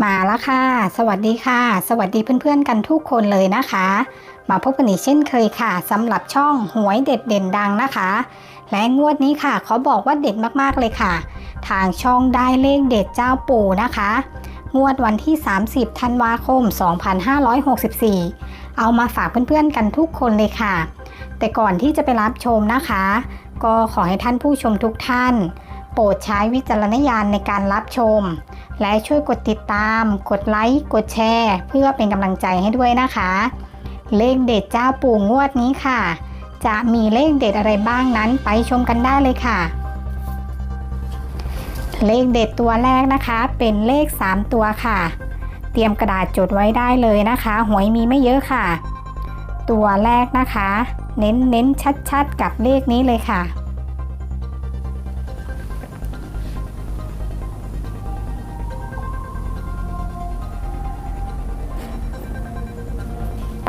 มาแล้วค่ะ สวัสดีค่ะ สวัสดีเพื่อนๆกันทุกคนเลยนะคะ มาพบกันอีกเช่นเคยค่ะสำหรับช่องหวยเด็ดเด่นดังนะคะ และงวดนี้ค่ะเขาบอกว่าเด็ดมากๆเลยค่ะ ทางช่องได้เลขเด็ดเจ้าปู่นะคะ งวดวันที่ 30ธันวาคม 2564 เอามาฝากเพื่อนๆกันทุกคนเลยค่ะ แต่ก่อนที่จะไปรับชมนะคะ ก็ขอให้ท่านผู้ชมทุกท่าน โปรดใช้วิจารณญาณในการรับชม และช่วยกดติดตาม กดไลค์ กดแชร์ เพื่อเป็นกำลังใจให้ด้วยนะคะ เลขเด็ดเจ้าปู่งวดนี้ค่ะ จะมีเลขเด็ดอะไรบ้างนั้นไปชมกันได้เลยค่ะ เลขเด็ดตัวแรกนะคะ เป็นเลข 3 ตัวค่ะ เตรียมกระดาษจดไว้ได้เลยนะคะ หวยมีไม่เยอะค่ะ ตัวแรกนะคะ เน้นเน้นชัดๆ กับเลขนี้เลยค่ะ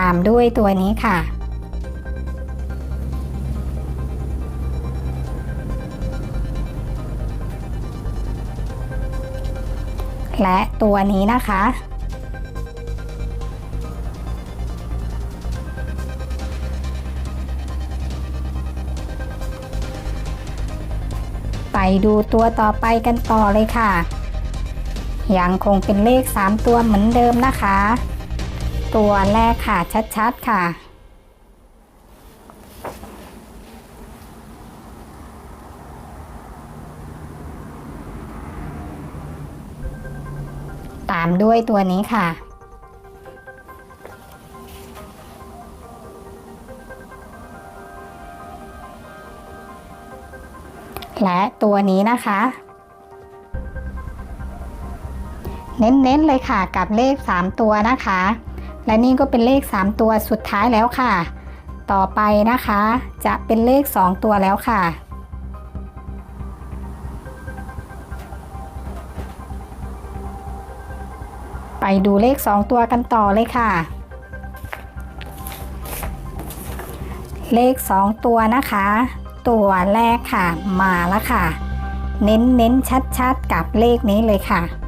ตามด้วยตัวนี้ค่ะ และตัวนี้นะคะ ไปดูตัวต่อไปกันต่อเลยค่ะยังคงเป็นเลข 3 ตัวเหมือนเดิมนะคะ ตัวแรกค่ะ ชัด ๆ ค่ะ ตามด้วยตัวนี้ค่ะ และตัวนี้นะคะ เน้น ๆ เลยค่ะกับเลข 3 ตัวนะคะ และนี่ก็เป็นเลข 3 ตัวสุดท้ายแล้วค่ะ ต่อไปนะคะ จะเป็นเลข 2 ตัวแล้วค่ะ ไปดูเลข 2 ตัวกันต่อเลยค่ะ เลข 2 ตัวนะคะ ตัวแรกค่ะ มาแล้วค่ะ เน้นเน้นชัดๆ กับเลขนี้เลยค่ะ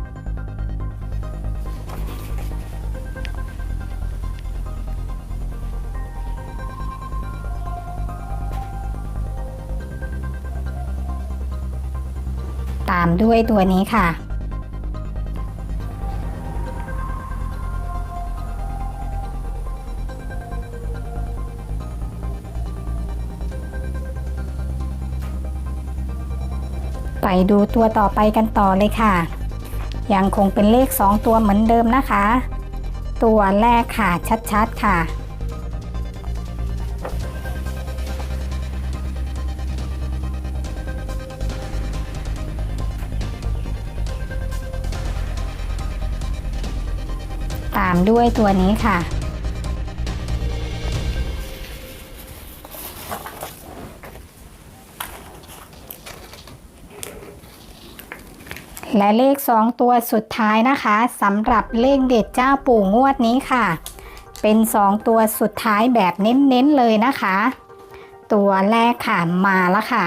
ตามด้วยตัวนี้ค่ะ ไปดูตัวต่อไปกันต่อเลยค่ะ ยังคงเป็นเลข 2 ตัวเหมือนเดิมนะคะ ตัวแรกค่ะชัดๆค่ะ ตามด้วยตัวนี้ค่ะ และเลข 2 ตัวสุดท้ายนะคะสำหรับเลขเด็ดเจ้าปู่งวดนี้ค่ะ เป็น 2 ตัวสุดท้ายแบบเน้นๆเลยนะคะ ตัวแรกค่ะมาแล้วค่ะ